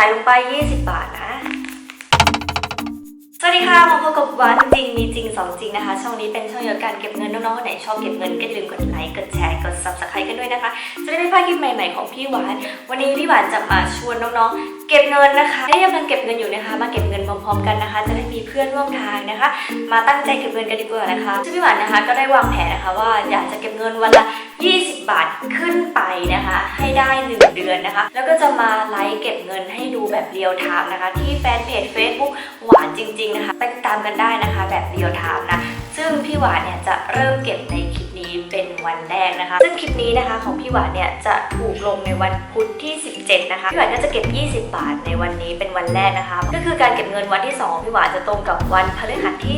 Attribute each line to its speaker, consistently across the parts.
Speaker 1: ใส่ลงไป 20 บาทนะ สวัสดีค่ะมาพบกับวันจริงมีจริงสองจริงนะคะ ช่องนี้เป็นช่องเกี่ยวกับการเก็บเงินน้องๆคนไหนชอบเก็บเงินก็อย่าลืมกดไลค์ กดแชร์ กด subscribe กันด้วยนะคะ จะได้ไม่พลาดคลิปใหม่ๆของพี่หวาน วันนี้พี่หวานจะมาชวนน้องๆ เก็บเงินนะคะได้กำลังเก็บเงินอยู่นะคะ มาเก็บเงินพร้อมๆกันนะคะ จะได้มีเพื่อนร่วมทางนะคะ มาตั้งใจเก็บเงินกันดีกว่านะคะซึ่งพี่หวานนะคะก็ได้วางแผนนะคะ ว่าอยากจะเก็บเงินวันละ บาทขึ้นไปนะคะ ให้ได้ 1 เดือนนะคะ แล้วก็จะมาไลฟ์เก็บเงินให้ดูแบบเรียลไทม์นะคะ ที่แฟนเพจ Facebook หวานจริง ๆ นะคะ ไปติดตามกันได้นะคะแบบเรียลไทม์นะ ซึ่งพี่หวานเนี่ยจะเริ่มเก็บในคลิป นี้เป็นวันแรกนะคะ ซึ่งคลิปนี้นะคะของพี่หวานเนี่ยจะถูกลงในวันพุธที่ 17 นะคะ พี่หวานก็จะเก็บ 20 บาทในวันนี้เป็นวันแรกนะคะ ก็คือการเก็บเงินวันที่ 2 พี่หวานจะตรงกับวันพฤหัสที่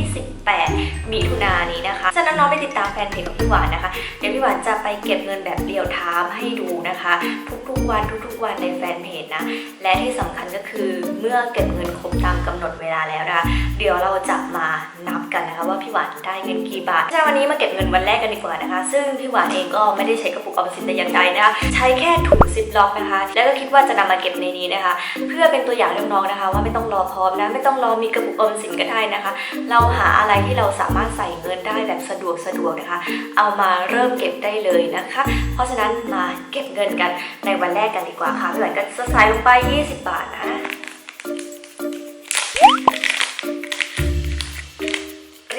Speaker 1: 18 มิถุนายนนี้นะคะฉะนั้นน้องๆไปติดตามแฟนเพจของพี่หวานนะคะ เดี๋ยวพี่หวานจะไปเก็บเงินแบบเรียลไทม์ให้ดูนะคะ ทุกๆวันทุกๆวันในแฟนเพจนะ และที่สำคัญก็คือเมื่อเก็บเงินครบตามกำหนดเวลาแล้วนะคะ เดี๋ยวเราจะมานับกันนะคะว่าพี่หวานได้เงินกี่บาทใช่วันนี้มาเก็บเงินวันแรกกันดีกว่านะคะ ซึ่งพี่หวานเองก็ไม่ได้ใช้กระปุกออมสินแต่อย่างใดนะคะใช้แค่ถุงซิปล็อกนะคะ แล้วก็คิดว่าจะนำมาเก็บในนี้นะคะ เพื่อเป็นตัวอย่างน้องๆนะคะ ว่าไม่ต้องรอพร้อมนะไม่ต้องรอมีกระปุกออมสินก็ได้นะคะ เราหาอะไรที่เราสามารถใส่เงินได้แบบสะดวกสะดวกนะคะ เอามาเริ่มเก็บได้เลยนะคะ เพราะฉะนั้นมาเก็บเงินกันในวันแรกกันดีกว่าค่ะพี่หวานก็จะใส่ลงไป 20 บาทนะ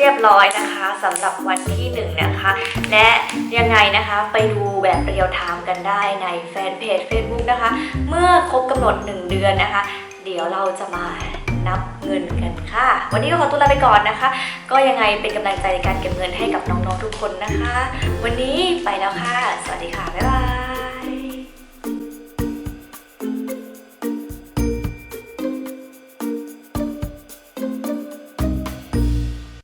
Speaker 1: รียบร้อยนะคะสำหรับวันที่หนึ่งนะคะ และยังไงนะคะไปดูแบบเรียลไทม์กันได้ในแฟนเพจ Facebook นะคะ เมื่อครบกำหนด 1 เดือนนะคะ เดี๋ยวเราจะมานับเงินกันค่ะ วันนี้ก็ขอตัวลาไปก่อนนะคะ ก็ยังไงเป็นกำลังใจในการเก็บเงินให้กับน้องๆทุกคนนะคะ วันนี้ไปแล้วค่ะ สวัสดีค่ะ บ๊ายบาย